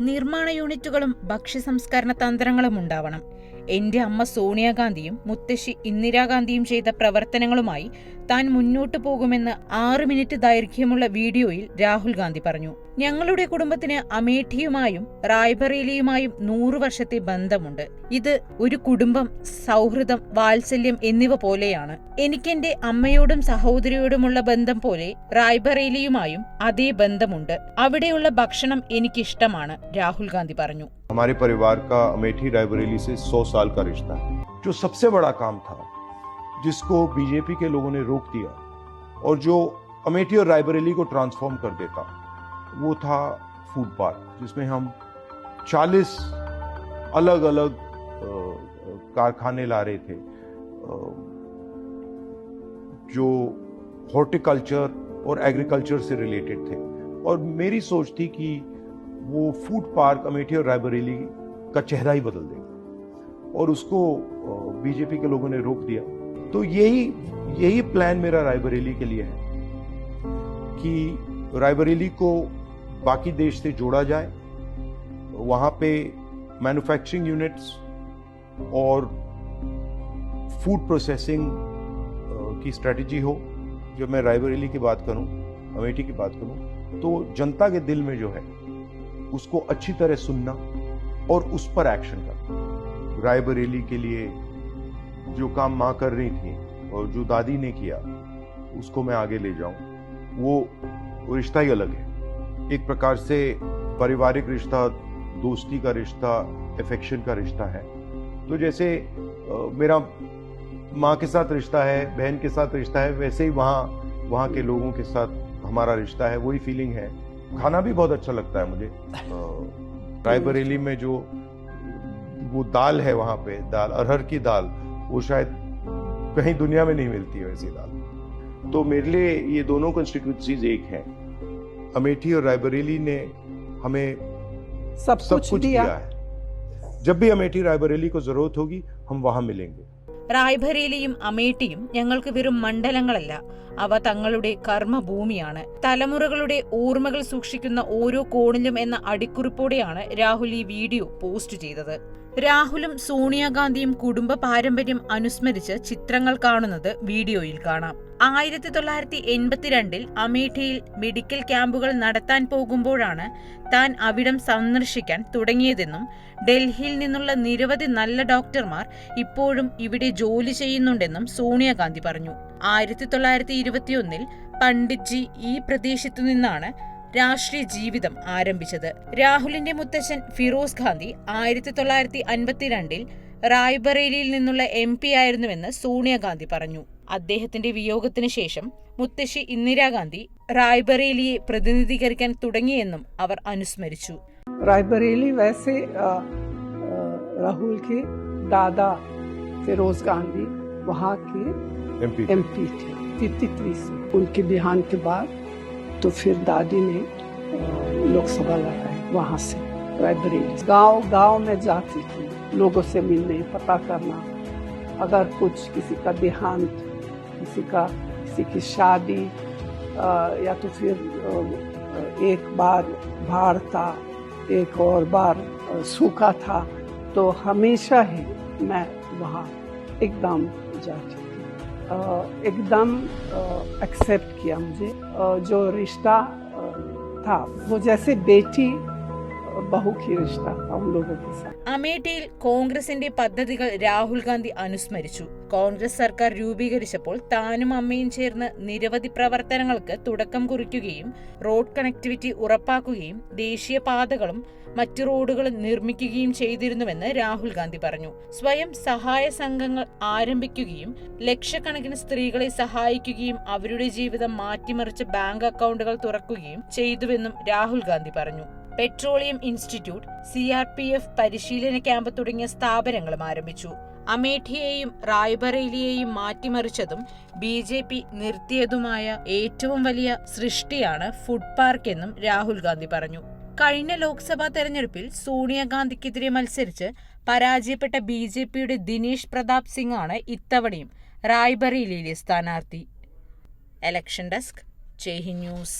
നിർമ്മാണ യൂണിറ്റുകളും ഭക്ഷ്യ സംസ്കരണ തന്ത്രങ്ങളും ഉണ്ടാവണം. എന്റെ അമ്മ സോണിയാഗാന്ധിയും മുത്തശ്ശി ഇന്ദിരാഗാന്ധിയും ചെയ്ത പ്രവർത്തനങ്ങളുമായി താൻ മുന്നോട്ടു പോകുമെന്ന് ആറ് മിനിറ്റ് ദൈർഘ്യമുള്ള വീഡിയോയിൽ രാഹുൽ ഗാന്ധി പറഞ്ഞു. ഞങ്ങളുടെ കുടുംബത്തിന് അമേഠിയുമായും റായ്ബറേലിയുമായും നൂറു വർഷത്തെ ബന്ധമുണ്ട്. ഇത് ഒരു കുടുംബം സൗഹൃദം വാത്സല്യം എന്നിവ പോലെയാണ്. എനിക്കെന്റെ അമ്മയോടും സഹോദരിയോടുമുള്ള ബന്ധം പോലെ റായ്ബറേലിയുമായും അതേ ബന്ധമുണ്ട്. അവിടെയുള്ള ഭക്ഷണം എനിക്കിഷ്ടമാണ് രാഹുൽ ഗാന്ധി പറഞ്ഞു. हमारे परिवार का अमेठी रायबरेली से सौ साल का रिश्ता है। जो सबसे बड़ा काम था, जिसको बीजेपी के लोगों ने रोक दिया और जो अमेठी और रायबरेली को ट्रांसफॉर्म कर देता, वो था फ़ूड पार्क जिसमें हम 40 अलग अलग कारखाने ला रहे थे। जो हॉर्टिकल्चर और एग्रीकल्चर से रिलेटेड थे। और मेरी सोच थी कि वो फ़ूड पार्क अमेठी और रायबरेली का चेहरा ही बदल देगा। और उसको बीजेपी के लोगों ने रोक दिया। तो यही यही प्लान मेरा रायबरेली के लिए है कि रायबरेली को बाकी देश से जोड़ा जाए। वहाँ पे मैन्युफैक्चरिंग यूनिट्स और फ़ूड प्रोसेसिंग की स्ट्रेटजी हो। जब मैं रायबरेली की बात करूँ, अमेठी की बात करूँ तो जनता के दिल में जो है उसको अच्छी तरह सुनना और उस पर एक्शन करना। रायबरेली के लिए जो काम माँ कर रही थी और जो दादी ने किया, उसको मैं आगे ले जाऊँ। वो रिश्ता ही अलग है। एक प्रकार से पारिवारिक रिश्ता, दोस्ती का रिश्ता एफेक्शन का रिश्ता है। तो जैसे मेरा माँ के साथ रिश्ता है, बहन के साथ रिश्ता है, वैसे ही वहाँ वहाँ के लोगों के साथ हमारा रिश्ता है, वही फीलिंग है। खाना भी बहुत अच्छा लगता है मुझे। रायबरेली में जो वो दाल है वहाँ पे दाल अरहर की दाल वो शायद कहीं दुनिया में नहीं मिलती है वैसी दाल। तो मेरे लिए ये दोनों कॉन्स्टिट्यूंसीज एक हैं। अमेठी और रायबरेली ने हमें सब सब कुछ कुछ दिया। दिया है। जब भी अमेठी रायबरेली को ज़रूरत होगी हम वहाँ मिलेंगे। റായ്ബറേലിയും അമേഠിയും ഞങ്ങൾക്ക് വെറും മണ്ഡലങ്ങളല്ല. അവ തങ്ങളുടെ കർമ്മഭൂമിയാണ്. തലമുറകളുടെ ഓർമ്മകൾ സൂക്ഷിക്കുന്ന ഓരോ കോണിലും എന്ന അടിക്കുറിപ്പോടെയാണ് രാഹുൽ ഈ വീഡിയോ പോസ്റ്റ് ചെയ്തത്. രാഹുലും സോണിയാഗാന്ധിയും കുടുംബ പാരമ്പര്യം അനുസ്മരിച്ച് ചിത്രങ്ങൾ കാണുന്നത് വീഡിയോയിൽ കാണാം. ആയിരത്തി തൊള്ളായിരത്തി എൺപത്തിരണ്ടിൽ അമേഠിയിൽ മെഡിക്കൽ ക്യാമ്പുകൾ നടത്താൻ പോകുമ്പോഴാണ് താൻ അവിടം സന്ദർശിക്കാൻ തുടങ്ങിയതെന്നും ഡൽഹിയിൽ നിന്നുള്ള നിരവധി നല്ല ഡോക്ടർമാർ ഇപ്പോഴും ഇവിടെ ജോലി ചെയ്യുന്നുണ്ടെന്നും സോണിയാഗാന്ധി പറഞ്ഞു. ആയിരത്തി തൊള്ളായിരത്തി ഇരുപത്തിയൊന്നിൽ പണ്ഡിറ്റ്ജി ഈ പ്രദേശത്തു നിന്നാണ് രാഷ്ട്രീയ ജീവിതം ആരംഭിച്ചത് രാഹുലിന്റെ മുത്തച്ഛൻ ഫിറോസ് ഗാന്ധി ആയിരത്തി തൊള്ളായിരത്തി അൻപത്തിരണ്ടിൽ റായ്ബറേലിയിൽ നിന്നുള്ള എം പി ആയിരുന്നുവെന്ന് സോണിയാഗാന്ധി പറഞ്ഞു അദ്ദേഹത്തിന്റെ വിയോഗത്തിന് ശേഷം മുത്തശ്ശി ഇന്ദിരാഗാന്ധി റായ്ബറേലിയെ പ്രതിനിധീകരിക്കാൻ തുടങ്ങിയെന്നും അവർ അനുസ്മരിച്ചു रायबरेली वैसे अ, अ, राहुल के दादा फिरोज गांधी वहाँ के एमपी एमपी थे तितली से उनके बिहान के बाद तो फिर दादी ने लोकसभा लड़ाई वहाँ से, रायबरेली। गाँव गाँव में जाती थी, लोगों से मिलने, पता करना। अगर कुछ किसी का देहांत, किसी का, किसी की शादी या तो फिर एक बार बाढ़ था, एक और बार सूखा था तो हमेशा ही मैं वहाँ एकदम जाती एकदम एक्सेप्ट किया मुझे। जो रिश्ता था वो जैसे बेटी അമേഠിയിൽ കോൺഗ്രസിന്റെ പദ്ധതികൾ രാഹുൽ ഗാന്ധി അനുസ്മരിച്ചു. കോൺഗ്രസ് സർക്കാർ രൂപീകരിച്ചപ്പോൾ താനും അമ്മയും ചേർന്ന് നിരവധി പ്രവർത്തനങ്ങൾക്ക് തുടക്കം കുറിക്കുകയും റോഡ് കണക്ടിവിറ്റി ഉറപ്പാക്കുകയും ദേശീയ പാതകളും മറ്റു റോഡുകളും നിർമ്മിക്കുകയും ചെയ്തിരുന്നുവെന്ന് രാഹുൽ ഗാന്ധി പറഞ്ഞു. സ്വയം സഹായ സംഘങ്ങൾ ആരംഭിക്കുകയും ലക്ഷക്കണക്കിന് സ്ത്രീകളെ സഹായിക്കുകയും അവരുടെ ജീവിതം മാറ്റിമറിച്ച് ബാങ്ക് അക്കൗണ്ടുകൾ തുറക്കുകയും ചെയ്തുവെന്നും രാഹുൽ ഗാന്ധി പറഞ്ഞു. Petroleum institute C R P F പരിശീലന ക്യാമ്പ് തുടങ്ങിയ സ്ഥാപനങ്ങളും ആരംഭിച്ചു. അമേഠിയെയും റായ്ബറേലിയെയും മാറ്റിമറിച്ചതും ബി ജെ പി നിർത്തിയതുമായ ഏറ്റവും വലിയ സൃഷ്ടിയാണ് ഫുഡ് പാർക്ക് എന്നും രാഹുൽ ഗാന്ധി പറഞ്ഞു. കഴിഞ്ഞ ലോക്സഭാ തെരഞ്ഞെടുപ്പിൽ സോണിയാഗാന്ധിക്കെതിരെ മത്സരിച്ച് പരാജയപ്പെട്ട ബി ജെ പിയുടെ ദിനേശ് പ്രതാപ് സിംഗ് ആണ് ഇത്തവണയും റായ്ബറേലിയിലെ സ്ഥാനാർത്ഥി. Election desk ചേഹി news